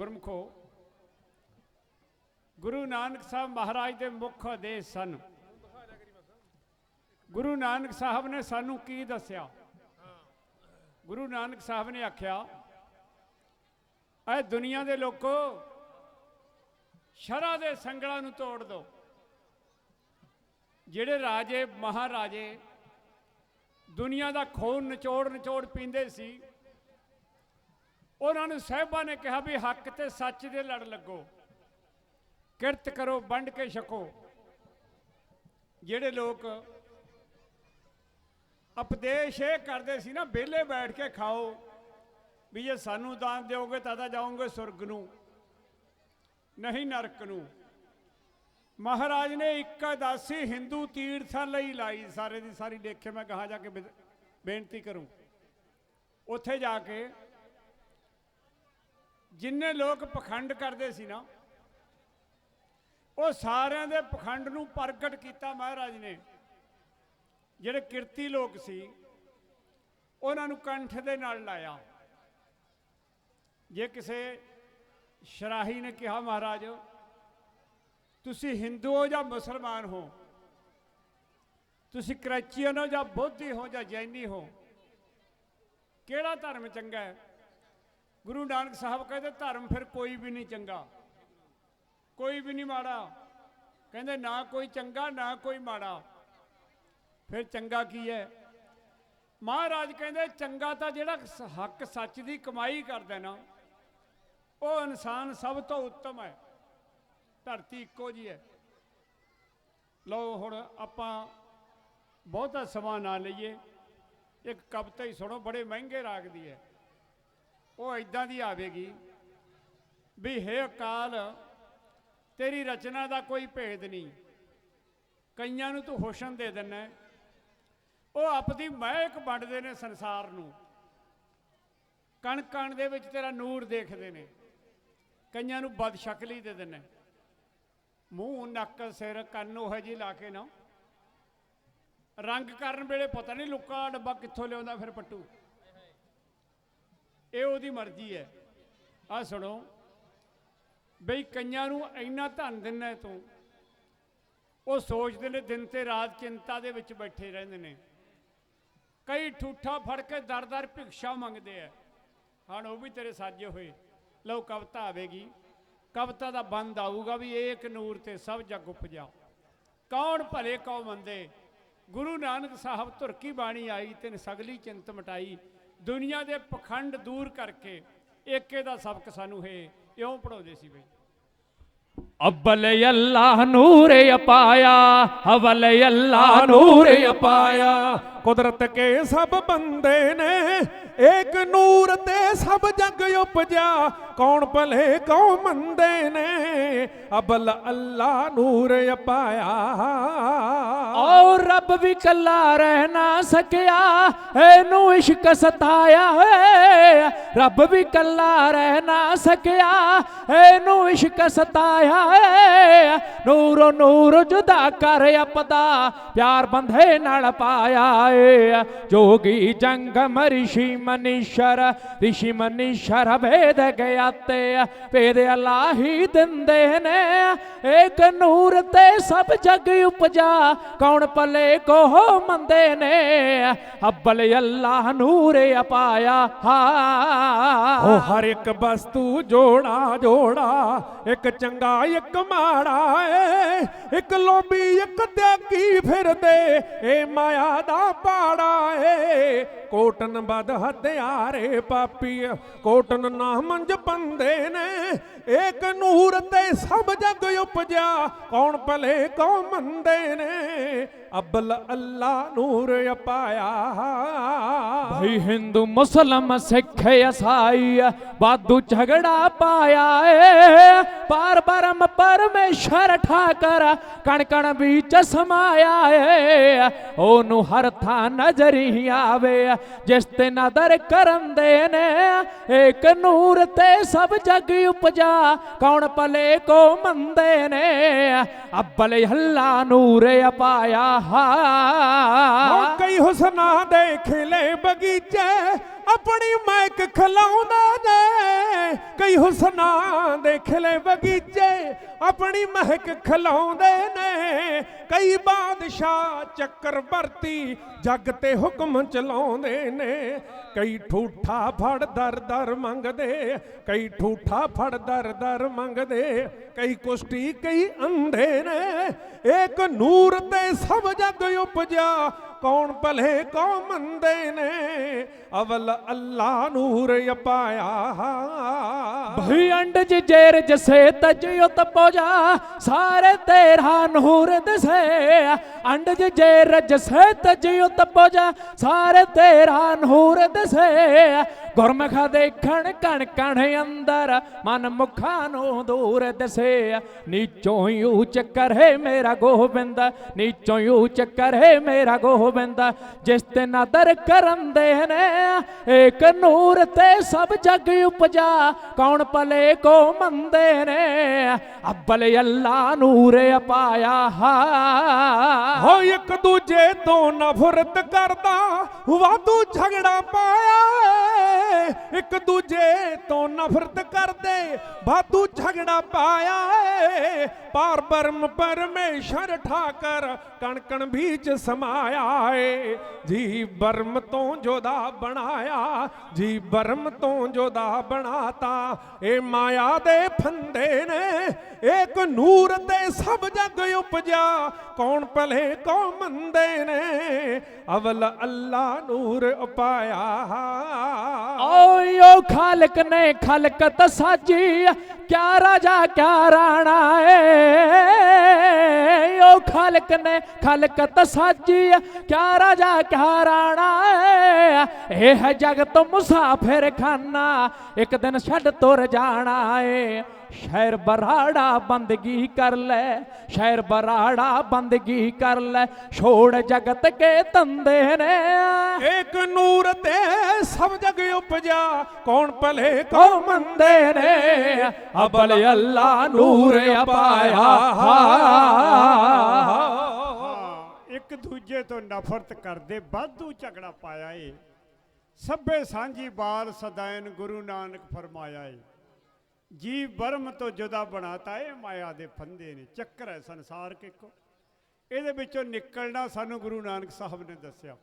ਗੁਰਮਖੋ, ਗੁਰੂ ਨਾਨਕ ਸਾਹਿਬ ਮਹਾਰਾਜ ਦੇ ਮੁੱਖ ਆਦੇਸ਼ ਸਨ। ਗੁਰੂ ਨਾਨਕ ਸਾਹਿਬ ਨੇ ਸਾਨੂੰ ਕੀ ਦੱਸਿਆ? ਗੁਰੂ ਨਾਨਕ ਸਾਹਿਬ ਨੇ ਆਖਿਆ ਐ ਦੁਨੀਆ ਦੇ ਲੋਕੋ, ਸ਼ਰਾ ਦੇ ਸੰਗਲਾਂ ਨੂੰ ਤੋੜ ਦਿਓ ਜਿਹੜੇ ਰਾਜੇ, ਮਹਾਰਾਜੇ ਦੁਨੀਆ ਦਾ ਖੂਨ ਨਿਚੋੜ ਨਿਚੋੜ ਪੀਂਦੇ ਸੀ ਉਹਨਾਂ ਨੂੰ ਸਾਹਿਬਾਂ ਨੇ ਕਿਹਾ ਵੀ ਹੱਕ ਤੇ ਸੱਚ ਦੇ ਲੜ ਲੱਗੋ। ਕਿਰਤ ਕਰੋ, ਵੰਡ ਕੇ ਛਕੋ। ਜਿਹੜੇ ਲੋਕ ਉਪਦੇਸ਼ ਇਹ ਕਰਦੇ ਸੀ ਨਾ, ਵਿਹਲੇ ਬੈਠ ਕੇ ਖਾਓ, ਵੀ ਜੇ ਸਾਨੂੰ ਦਾਨ ਦਿਓਗੇ ਤਾਂ ਤਾਂ ਜਾਓਗੇ ਸੁਰਗ ਨੂੰ, ਨਹੀਂ ਨਰਕ ਨੂੰ। ਮਹਾਰਾਜ ਨੇ ਇੱਕ ਇਕਾਦਾਸੀ ਹਿੰਦੂ ਤੀਰਥਾਂ ਲਈ ਲਾਈ, ਸਾਰੇ ਦੀ ਸਾਰੀ ਦੇਖੇ ਮੈਂ ਕਹਾ ਜਾ ਕੇ ਬੇ- ਬੇਨਤੀ ਕਰੂੰ। ਉੱਥੇ ਜਾ ਕੇ ਜਿੰਨੇ ਲੋਕ ਪਖੰਡ ਕਰਦੇ ਸੀ ਨਾ, ਉਹ ਸਾਰਿਆਂ ਦੇ ਪਖੰਡ ਨੂੰ ਪ੍ਰਗਟ ਕੀਤਾ ਮਹਾਰਾਜ ਨੇ। ਜਿਹੜੇ ਕਿਰਤੀ ਲੋਕ ਸੀ, ਉਹਨਾਂ ਨੂੰ ਕੰਠ ਦੇ ਨਾਲ ਲਾਇਆ। ਜੇ ਕਿਸੇ ਸ਼ਰਾਹੀ ਨੇ ਕਿਹਾ, ਮਹਾਰਾਜ, ਤੁਸੀਂ ਹਿੰਦੂ ਹੋ ਜਾਂ ਮੁਸਲਮਾਨ ਹੋ? ਤੁਸੀਂ ਕ੍ਰੈਚੀਅਨ ਹੋ ਜਾਂ ਬੋਧੀ ਹੋ ਜਾਂ ਜੈਨੀ ਹੋ? ਕਿਹੜਾ ਧਰਮ ਚੰਗਾ ਹੈ? ਗੁਰੂ ਨਾਨਕ ਸਾਹਿਬ ਕਹਿੰਦੇ, ਧਰਮ ਫਿਰ ਕੋਈ ਵੀ ਨਹੀਂ ਚੰਗਾ। ਕੋਈ ਵੀ ਨਹੀਂ ਮਾੜਾ। ਕਹਿੰਦੇ, ਨਾ ਕੋਈ ਚੰਗਾ, ਨਾ ਕੋਈ ਮਾੜਾ। ਫਿਰ ਚੰਗਾ ਕੀ ਹੈ? ਮਹਾਰਾਜ ਕਹਿੰਦੇ, ਚੰਗਾ ਤਾਂ ਜਿਹੜਾ ਹੱਕ ਸੱਚ ਦੀ ਕਮਾਈ ਕਰਦਾ ਨਾ, ਉਹ ਇਨਸਾਨ ਸਭ ਤੋਂ ਉੱਤਮ ਹੈ। ਧਰਤੀ ਇੱਕੋ ਜੀ ਹੈ। ਲਓ ਹੁਣ ਆਪਾਂ ਬਹੁਤਾ ਸਮਾਂ ਨਾ ਲਈਏ। ਇੱਕ ਕਵਿਤਾ ਹੀ ਸੁਣੋ, ਬੜੇ ਮਹਿੰਗੇ ਰਾਗ ਦੀ ਹੈ। ਉਹ ਇਦਾਂ ਦੀ ਆਵੇਗੀ ਵੀ, ਹੈ ਅਕਾਲ, ਤੇਰੀ ਰਚਨਾ ਦਾ ਕੋਈ ਭੇਦ ਨਹੀਂ। ਕਈਆਂ ਨੂੰ ਤੂੰ ਹੁਸਨ ਦੇ ਦਿੰਨਾ ਉਹ ਆਪਦੀ ਮਹਿਕ ਵੰਡਦੇ ਨੇ ਸੰਸਾਰ ਨੂੰ। ਕਣ ਕਣ ਦੇ ਵਿੱਚ ਤੇਰਾ ਨੂਰ ਦੇਖਦੇ ਨੇ। ਕਈਆਂ ਨੂੰ ਬਦਸ਼ਕਲੀ ਦੇ ਦਿੰਨਾ ਮੂੰਹ, ਨੱਕ, ਸਿਰ, ਕੰਨ ਉਹ ਜੀ ਲਾ ਕੇ ਨਾ। ਰੰਗ ਕਰਨ ਵੇਲੇ ਪਤਾ ਨਹੀਂ ਲੁੱਕਾ ਡੱਬਾ ਕਿੱਥੋਂ ਲਿਆਉਂਦਾ ਫਿਰ ਪੱਟੂ। ਇਹ ਉਹਦੀ ਮਰਜ਼ੀ ਹੈ। ਆ ਸੁਣੋ। ਬਈ ਕਈਆਂ ਨੂੰ ਇੰਨਾ ਧਨ ਦਿੰਨਾ ਤੂੰ। ਉਹ ਸੋਚਦੇ ਨੇ ਦਿਨ ਤੇ ਰਾਤ ਚਿੰਤਾ ਦੇ ਵਿੱਚ ਬੈਠੇ ਰਹਿੰਦੇ ਨੇ। ਕਈ ਠੂਠਾ ਫੜ ਕੇ ਦਰ-ਦਰ ਭਿਕਸ਼ਾ ਮੰਗਦੇ ਆ। ਹਣ ਉਹ ਵੀ ਤੇਰੇ ਸਾਜੇ ਹੋਏ। ਲਓ ਕਵਿਤਾ ਆਵੇਗੀ। ਕਵਿਤਾ ਦਾ ਬੰਦ ਆਊਗਾ ਵੀ ਏਕ ਨੂਰ ਤੇ ਸਭ ਜਗ ਉਪਜਾ। ਕੌਣ ਭਲੇ ਕੌ ਮੰਦੇ? ਗੁਰੂ ਨਾਨਕ ਸਾਹਿਬ ਧੁਰ ਕੀ ਬਾਣੀ ਆਈ, ਤਿਨ ਸਗਲੀ ਚਿੰਤ ਮਟਾਈ। ਦੁਨੀਆ ਦੇ ਪਖੰਡ ਦੂਰ ਕਰਕੇ ਏਕੇ ਦਾ ਸਬਕ ਸਾਨੂੰ ਇਹ ਇਉਂ ਪੜਾਉਂਦੇ ਸੀ ਬਈ। ਅਬਲ ਅੱਲਾਹ ਨੂਰ ਅਪਾਇਆ ਅਵਲ ਅੱਲਾਹ ਨੂਰ ਅਪਾਇਆ। ਕੁਦਰਤ ਕੇ ਸਭ ਬੰਦੇ ਨੇ ਏਕ ਨੂਰ ਤੇ ਸਭ ਜਗ ਉਪਜਾ ਕੌਣ ਭਲੇ ਕੌਣ ਮੰਦੇ ਨੇ ਅਬਲ ਅੱਲਾ ਨੂਰ ਅਪਾਇਆ ਔਰ ਰੱਬ ਵੀ ਕੱਲਾ ਰਹਿ ਨਾ ਸਕਿਆ ਇਹਨੂੰ ਇਸ਼ਕ ਸਤਾਇਆ ਏ ਰੱਬ ਵੀ ਕੱਲਾ ਰਹਿ ਨਾ ਸਕਿਆ ਇਹਨੂੰ ਇਸ਼ਕ ਸਤਾਇਆ ਏ ਨੂਰੋ ਨੂਰ ਜੁਦਾ ਕਰ ਆਪਦਾ ਪਿਆਰ ਬੰਧੇ ਨਾਲ ਪਾਇਆ ਏ ਜੋਗੀ ਜੰਗਮ ਰਿਸ਼ੀ ਮਨੀਸ਼ਰ ਰਿਸ਼ੀ ਮਨੀਸ਼ਰ ਵੇਦ ਗਿਆ ਤੇ ਭੇਦ ਦਿੰਦੇ ਨੇ ਏਕ ਨੂਰ ਤੇ ਸਭ ਜਗ ਉਪਜਾ, ਕੌਣ ਪਲੇ ਕੋ ਮੰਦੇ ਨੇ ਅੱਬਲ ਅੱਲਾਹ ਨੂਰ ਅਪਾਇਆ ਉਹ ਹਰ ਇੱਕ ਵਸਤੂ ਜੋੜਾ ਜੋੜਾ, ਇੱਕ ਚੰਗਾ, ਇੱਕ ਮਾੜਾ ਏ। ਇੱਕ ਲੋਭੀ, ਇੱਕ ਤਿਆਗੀ ਫਿਰਦੇ ਏ ਮਾਇਆ ਦਾ ਪਾੜਾ ਏ। ਕੋਟਨ ਬਦ ਹਥਿਆਰੇ ਪਾਪੀ ਕੋਟਨ ਨਾ ਮੰਜ ਪੰਦੇ ਨੇ। ਏਕ ਨੂਰ ਤੇ ਸਭ ਜਗ ਉਪਜਿਆ। ਕੌਣ ਭਲੇ, ਕੌਣ ਮੰਦੇ ਨੇ। ਅਬਲ ਅੱਲਾ ਨੂਰ ਅਪਾਇਆ। ਭਈ ਹਿੰਦੂ ਮੁਸਲਮ ਸਿੱਖ ਈਸਾਈ ਬਾਦੂ ਝਗੜਾ ਪਾਇਆ ਏ। ਪਰ ਪਰਮ ਪਰਮੇਸ਼ਰ ਠਾਕਰ ਕਣ ਕਣ ਵਿੱਚ ਸਮਾਇਆ ਏ। ਉਹਨੂੰ ਹਰ ਥਾਂ ਨਜ਼ਰ ਹੀ ਆਵੇ, ਜਿਸ ਤੇ ਨਦਰ ਕਰਨ ਦੇ ਨੇ। ਏਕ ਨੂਰ ਤੇ ਸਭ ਜਗ ਉਪਜਾ, ਕੌਣ ਭਲੇ ਕੋ ਮੰਦੇ ਨੇ। ਅਬਲ ਹੱਲਾ ਨੂਰ ਅਪਾਇਆ। ਉਹ ਕਈ ਹੁਸਨਾ ਦੇ ਖਿਲੇ ਬਗੀਚੇ ਆਪਣੀ ਮਹਿਕ ਖਲਾਉਂਦੇ ਨੇ। ਕਈ ਹੁਸਨਾਂ ਦੇ ਖਿਲੇ ਬਗੀਚੇ, ਆਪਣੀ ਮਹਿਕ ਖਲਾਉਂਦੇ ਨੇ। ਕਈ ਬਾਦਸ਼ਾਹ ਚੱਕਰਵਰਤੀ ਜੱਗ ਤੇ ਹੁਕਮ ਚਲਾਉਂਦੇ ਨੇ। ਕਈ ਠੂਠਾ ਫੜ ਦਰ ਦਰ ਮੰਗਦੇ, ਕਈ ਠੂਠਾ ਫੜ ਦਰ ਦਰ ਮੰਗਦੇ। ਕਈ ਕੁਸ਼ਟੀ ਕਈ ਅੰਧੇ ਨੇ। ਇੱਕ ਨੂਰ ਤੇ ਸਭ ਜਗ ਉਪਜਿਆ ਕੌਣ ਭਲੇ ਕੋ ਮੰਦੇ ਨੇ? ਅਵਲ ਅੱਲਾ ਨੂਰ ਅਪਾਇਆ। ਭਈ ਅੰਡਜ ਜੇਰ ਜਸੇ ਤਜਿਓ ਤਪੋਜਾ ਸਾਰੇ ਤੇਰਾ ਨੂਰ ਦਸੇ। ਅੰਡਜ ਜੇਰ ਜਸੇ ਤਜਿਓ ਤਪੋਜਾ ਸਾਰੇ ਤੇਰਾ ਨੂਰ ਦਸੇ। ਗੁਰਮੁਖ ਦੇਖਣ ਕਣ ਕਣ ਅੰਦਰ, ਮਨ ਮੁਖਾਂ ਨੂੰ ਦੂਰ ਦਸੇ। ਨੀਚੋਂ ਹੀ ਉੱਚ ਕਰੇ ਮੇਰਾ ਗੋਬਿੰਦ, ਨੀਚੋਂ ਹੀ ਉੱਚ ਕਰੇ ਮੇਰਾ ਗੋਬਿੰਦ। ਜਿਸ ਤੇ ਨਦਰ ਕਰਨ ਦੇ ਨੇ, ਏਕ ਨੂਰ ਤੇ ਸਭ ਜਗ ਉਪਜਾ। ਕੌਣ ਭਲੇ ਕੋ ਮੰਦੇ ਨੇ, ਅੱਬਲ ਅੱਲਾ ਨੂਰ ਅਪਾਇਆ ਹੋ ਇੱਕ ਦੂਜੇ ਤੋਂ ਨਫ਼ਰਤ ਕਰਦਾ, ਵਾਧੂ ਝਗੜਾ ਪਾਇਆ। ਇੱਕ ਦੂਜੇ ਤੋਂ ਨਫ਼ਰਤ ਕਰਦੇ। ਵਾਧੂ ਝਗੜਾ ਪਾਇਆ ਏ। ਪਾਰ ਬਰਮ ਪਰਮੇਸ਼ਰ ਠਾਕਰ ਕਣਕਣ ਕਣ ਵਿੱਚ ਸਮਾਇਆ ਏ। ਜੀ ਬਰਮ ਤੋਂ ਜੋਦਾ ਬਣਾਇਆ ਜੀ ਬਰਮ ਤੋਂ ਜੋਦਾ ਬਣਾਤਾ। ਇਹ ਮਾਇਆ ਦੇ ਫੰਦੇ ਨੇ ਇੱਕ ਨੂਰ ਤੇ ਸਭ ਜਗ ਉਪਜਿਆ। ਕੌਣ ਭਲੇ ਕੋ ਮੰਦੇ ਨੇ। ਅਵਲ ਅੱਲਾ ਨੂਰ ਉਪਾਇਆ। ਓਯੋ ਖਾਲਕ ਨੇ ਖਲਕਤ ਸਾਜੀ, ਕਿਆ ਰਾਜਾ, ਕਿਆ ਰਾਣਾ ਏ। ਓ ਖਾਲਕ ਨੇ ਖਲਕਤ ਸਾਜੀ, ਕਿਆ ਰਾਜਾ, ਕਿਆ ਰਾਣਾ ਏ। ਇਹ ਹੈ ਜਗਤ ਮੁਸਾਫਿਰ ਖਾਨਾ ਇੱਕ ਦਿਨ ਛੱਡ ਤੁਰ ਜਾਣਾ ਏ। ਸ਼ਹਿਰ ਬਰਾੜਾ ਬੰਦਗੀ ਕਰ ਲੈ ਸ਼ਹਿਰ ਬਰਾੜਾ ਬੰਦਗੀ ਕਰ ਲੈ। ਛੋੜ ਜਗਤ ਕੇ ਤੰਦੇ ਨੇ। ਇੱਕ ਨੂਰ ਤੇ ਸਭ ਜਗ ਉਪਜਾ ਕੌਣ ਭਲੇ ਕੌਣ ਮੰਦੇ ਨੇ? ਅਬਲ ਅੱਲਾ ਨੂਰ ਅਪਾਇਆ। ਇੱਕ ਦੂਜੇ ਤੋਂ ਨਫ਼ਰਤ ਕਰਦੇ ਵਾਧੂ ਝਗੜਾ ਪਾਇਆ ਏ। ਸਭੇ ਸਾਂਝੀ ਬਾਲ ਸਦਾਇਨ ਗੁਰੂ ਨਾਨਕ ਫਰਮਾਇਆ ਏ। ਜੀ ਬਰਮ ਤੋਂ ਜੁਦਾ ਬਣਾਤਾ, ਇਹ ਮਾਇਆ ਦੇ ਫੰਦੇ ਨੇ, ਚੱਕਰ ਹੈ ਸੰਸਾਰ ਕਿੱਕੋ। ਇਹਦੇ ਵਿੱਚੋਂ ਨਿਕਲਣਾ ਸਾਨੂੰ ਗੁਰੂ ਨਾਨਕ ਸਾਹਿਬ ਨੇ ਦੱਸਿਆ।